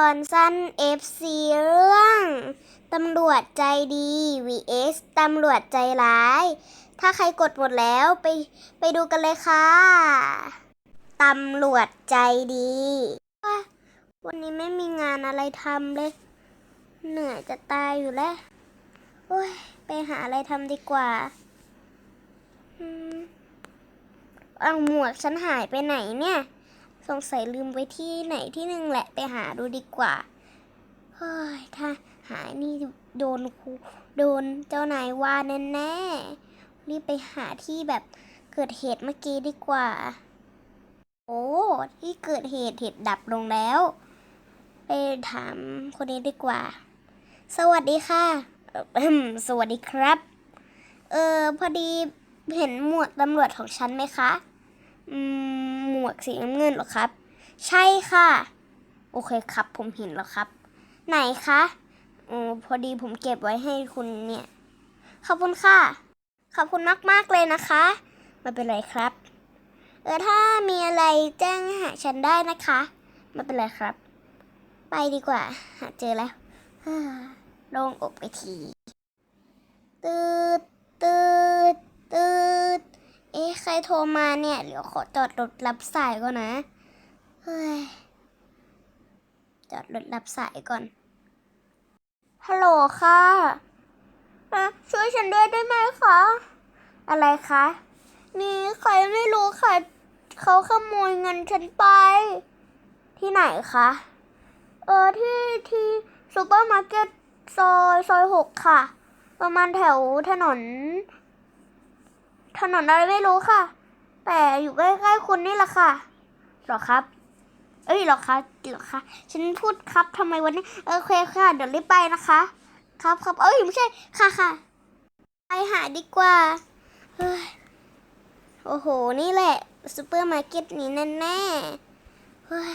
อนสั้น FC เรื่องตำรวจใจดี vs ตำรวจใจร้าย ถ้าใครกดหมดแล้วไปไปดูกันเลยค่ะ ตำรวจใจดี วันนี้ไม่มีงานอะไรทำเลย เหนื่อยจะตายอยู่แล้ว โอ้ย ไปหาอะไรทำดีกว่าอืมเอาหมวกฉันหายไปไหนเนี่ย สงสัยลืมไว้ที่ไหนที่หนึ่งแหละไปหาดูดีกว่า เฮ้ย ถ้าหายนี่โดนครูโดนเจ้านายว่าแน่แน่ๆรีบไปหาที่แบบเกิดเหตุเมื่อกี้ดีกว่า โอ้ ที่เกิดเหตุเหตุดับลงแล้ว ไปถามคนนี้ดีกว่า สวัสดีค่ะ สวัสดีครับ เออพอดีเห็นหมวกตำรวจของฉันไหมคะ หมวกสีน้ำเงินหรอครับ ใช่ค่ะ โอเคครับ ผมเห็นแล้วครับ ไหนคะอ๋อพอดีผมเก็บไว้ให้คุณเนี่ย ขอบคุณค่ะ ขอบคุณมากๆเลยนะคะไม่เป็นไรครับ เออถ้ามีอะไรแจ้งหาฉันได้นะคะไม่เป็นไรครับ ไปดีกว่า หาเจอแล้วโล่งอกไปทีตืดตืด รโทรมาเนี่ยเดี๋ยวขอจอดรถรับสายก่อนนะ เฮ้ย จอดรถรับสายก่อน ฮัลโหลค่ะอะช่วยฉันด้วยได้ไหมคะ อะไรคะมีใครไม่รู้ค่ะ เขาขโมยเงินฉันไป ที่ไหนคะ เออที่ที่ซูเปอร์มาร์เก็ตซอยซอยหกค่ะ ประมาณแถวถนน ถนนอะไรไม่รู้ค่ะ แต่อยู่ใกล้ๆคุณนี่แหละค่ะหรอครับ เอ้ยหรอคะหรอคะฉันพูดครับทำไมวันนี้เออโอเคค่ะ เดี๋ยวรีบไปนะคะ ครับครับเอ้ยไม่ใช่ค่ะค่ะไปหาดีกว่าเฮ้ยโอ้โห นี่แหละซูเปอร์มาร์เก็ตนี้แน่ๆเฮ้ย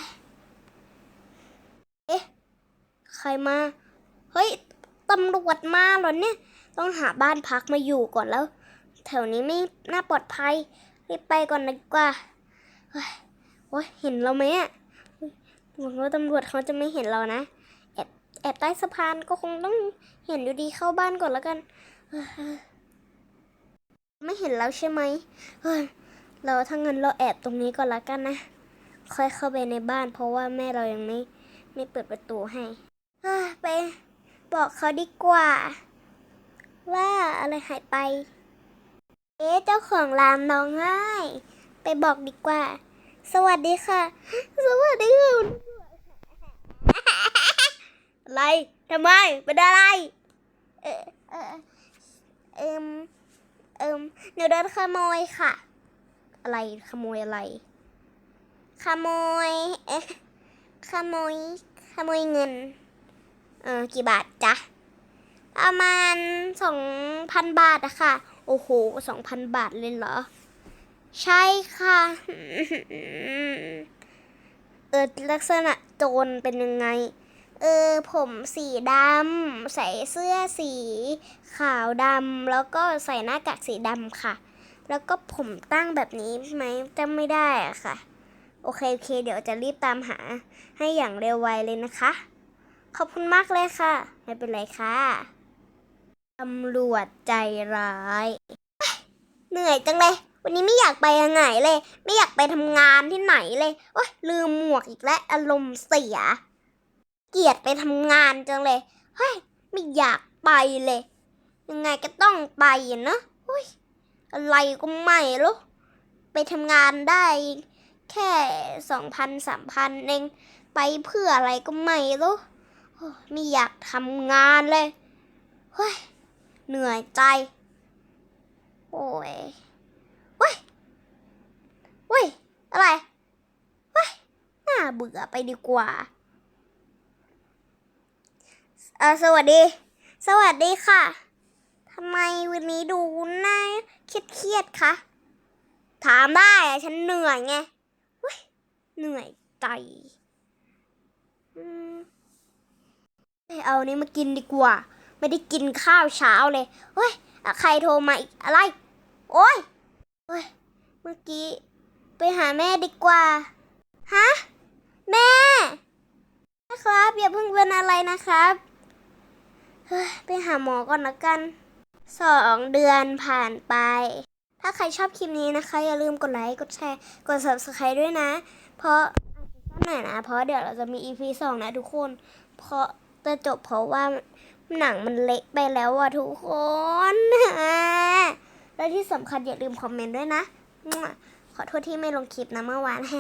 เอ๊ะใครมา เฮ้ยตำรวจมาเหรอเนี่ย ต้องหาบ้านพักมาอยู่ก่อนแล้ว แถวนี้ไม่น่าปลอดภัย รีบไปก่อนดีกว่าโอ้ยเห็นเราไหมอะหวังว่าตำรวจเขาจะไม่เห็นเรานะ แอบแอบใต้สะพานก็คงต้องเห็นอยู่ดีเข้าบ้านก่อนแล้วกัน ไม่เห็นแล้วใช่ไหมเราถ้างั้นเราแอบตรงนี้ก่อนละกันนะ ค่อยเข้าไปในบ้าน เพราะว่าแม่เรายังไม่ไม่เปิดประตูให้ไปบอกเขาดีกว่า ว่าอะไรหายไป เอ๊ะเจ้าของร้านน้องไห้ไปบอกดีกว่า สวัสดีค่ะ สวัสดีค่ะคุณอะไรทำไมเป็นอะไร เออเออเอิมเอิมหนูโดนขโมยค่ะ อะไรขโมยอะไร ขโมยเอ๊ะขโมยขโมยเงิน เออกี่บาทจ๊ะประมาณสองพันบาทอะค่ะ โอ้โหสองพันบาทเลยเหรอ ใช่ค่ะ เออลักษณะโจรเป็นยังไง เออ ผมสีดำใส่เสื้อสีขาวดำแล้วก็ใส่หน้ากากสีดำค่ะ แล้วก็ผมตั้งแบบนี้ไหมจำไม่ได้อะค่ะ โอเคโอเค เดี๋ยวจะรีบตามหาให้อย่างเร็วไวเลยนะคะ ขอบคุณมากเลยค่ะ ไม่เป็นไรค่ะตำรวจใจร้ายเฮ้ย เหนื่อยจังเลย วันนี้ไม่อยากไปยังไงเลย ไม่อยากไปทำงานที่ไหนเลยโอ๊ยลืมหมวกอีกแล้วอารมณ์เสีย เกลียดไปทำงานจังเลยเฮ้ยไม่อยากไปเลย ยังไงก็ต้องไปอะเนอะโอ๊ยอะไรก็ไม่รู้ไปทำงานได้แค่สองพันสามพันเองไปเพื่ออะไรก็ไม่รู้ไม่อยากทำงานเลยเฮ้ยเหนื่อยใจ โอ้ยเว้ยเว้ย อะไรเว้ยน่าเบื่อไปดีกว่าเออสวัสดี สวัสดีค่ะทำไมวันนี้ดูหน้าเครียดๆคะ ถามได้อะฉันเหนื่อยไงเว้ยเหนื่อยใจอืมไปเอานี้มากินดีกว่า ไม่ได้กินข้าวเช้าเลยเฮ้ย ใครโทรมาอีกอะไร โอ้ยเฮ้ย เมื่อกี้ ไปหาแม่ดีกว่า ฮะ แม่ครับ อย่าเพิ่งเป็นอะไรนะครับ เฮ้ย ไปหาหมอก่อนละกันสองเดือนผ่านไป ถ้าใครชอบคลิปนี้นะคะ อย่าลืมกดไลค์ กดแชร์ กด subscribe ด้วยนะ เพราะอาจจะสั้นหน่อยนะ เพราะเดี๋ยวเราจะมี EP สองนะทุกคน เพราะจะจบเพราะว่า หนังมันเละไปแล้วอะทุกคนและที่สำคัญอย่าลืมคอมเมนต์ด้วยนะ ขอโทษที่ไม่ลงคลิปนะเมื่อวานแฮ